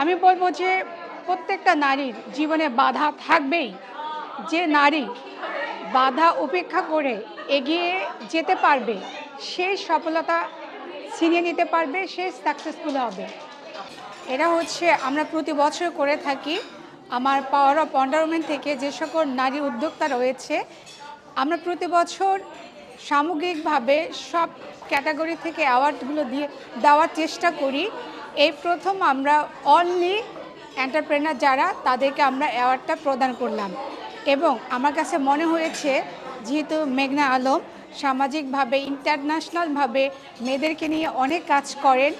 আমি বলব যে প্রত্যেকটা নারীর জীবনে বাধা থাকবেই। যে নারী বাধা উপেক্ষা করে এগিয়ে যেতে পারবে, সে সফলতা ছিনিয়ে নিতে পারবে, সে সাকসেসফুল হবে। এটা হচ্ছে, আমরা প্রতি বছর করে থাকি আমার পাওয়ার অফ ওমেন থেকে যে সকল নারী উদ্যোক্তা রয়েছে, আমরা প্রতি বছর সামগ্রিকভাবে সব ক্যাটাগরি থেকে অ্যাওয়ার্ডগুলো দিয়ে দেওয়ার চেষ্টা করি। এই প্রথম আমরা অনলি এন্টারপ্রেনার যারা, তাদেরকে আমরা অ্যাওয়ার্ডটা প্রদান করলাম। এবং আমার কাছে মনে হয়েছে, যেহেতু মেঘনা আলম সামাজিকভাবে ইন্টারন্যাশনালভাবে মেয়েদেরকে নিয়ে অনেক কাজ করেন,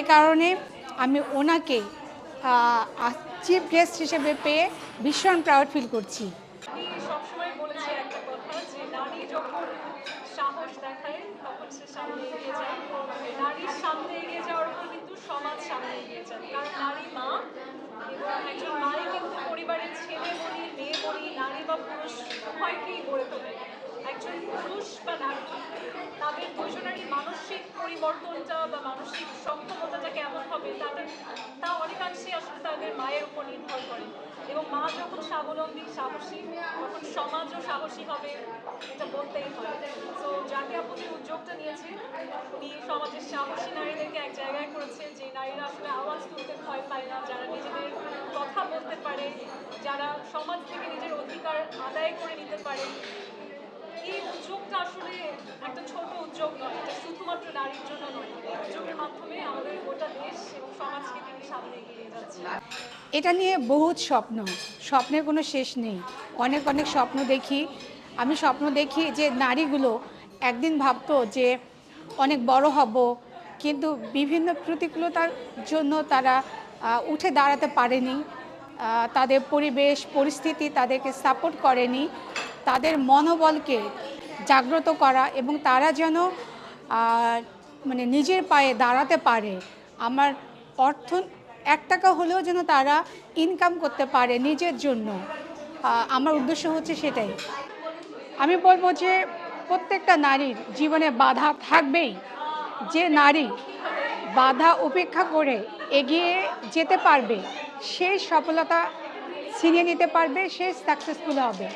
এ কারণে আমি ওনাকে চিফ গেস্ট হিসেবে পেয়ে ভীষণ প্রাউড ফিল করছি। সাহস দেখায়, তখন সে সামনে এগিয়ে যায় নারীর সামনে এগিয়ে যাওয়ার উপর কিন্তু সমাজ সামনে এগিয়ে যায় কারণ নারী মা এবং একজন মাই কিন্তু পরিবারের ছেলে বলি মেয়ে বলি নারী বা পুরুষ উভয়কেই গড়ে তোলে। একজন পুরুষ বা নারী, তাদের দুজনেরই মানসিক পরিবর্তনটা বা মানসিক সক্ষমতাটা কেমন হবে তাদের তা অনেকাংশে আসলে তাদের মায়ের উপর নির্ভর করে। এবং মা যখন স্বাবলম্বী, সাহসী, তখন সমাজও সাহসী হবে, এটা বলতেই হয়। তো যাকে আপু যে উদ্যোগটা নিয়েছে উনি সমাজের সাহসী নারীদেরকে এক জায়গায় করেছে যে নারীরা আসলে আওয়াজ তুলতে ভয় পায় না, যারা নিজেদের কথা বলতে পারে, যারা সমাজ থেকে নিজের অধিকার আদায় করে নিতে পারে, এই উদ্যোগটা আসলে একটা ছোট উদ্যোগ নয়, এটা শুধুমাত্র নারীর জন্য নয় উদ্যোগের মাধ্যমে আমাদের গোটা দেশ এবং সমাজকে তিনি সামনে এগিয়ে যাচ্ছে। এটা নিয়ে বহুত স্বপ্ন, স্বপ্নের কোনো শেষ নেই। অনেক অনেক স্বপ্ন দেখি। আমি স্বপ্ন দেখি যে নারীগুলো একদিন ভাবতো যে অনেক বড় হব, কিন্তু বিভিন্ন প্রতিকূলতার জন্য তারা উঠে দাঁড়াতে পারেনি। তাদের পরিবেশ, পরিস্থিতি তাদেরকে সাপোর্ট করেনি। তাদের মনোবলকে জাগ্রত করা এবং তারা যেন মানে নিজের পায়ে দাঁড়াতে পারে। আমার অর্থ, এক টাকা হলেও যেন তারা ইনকাম করতে পারে নিজের জন্য। আমার উদ্দেশ্য হচ্ছে সেটাই। আমি বলব যে প্রত্যেকটা নারীর জীবনে বাধা থাকবেই। যে নারী বাধা উপেক্ষা করে এগিয়ে যেতে পারবে সে সফলতা ছিনিয়ে নিতে পারবে সে সাকসেসফুল হবে।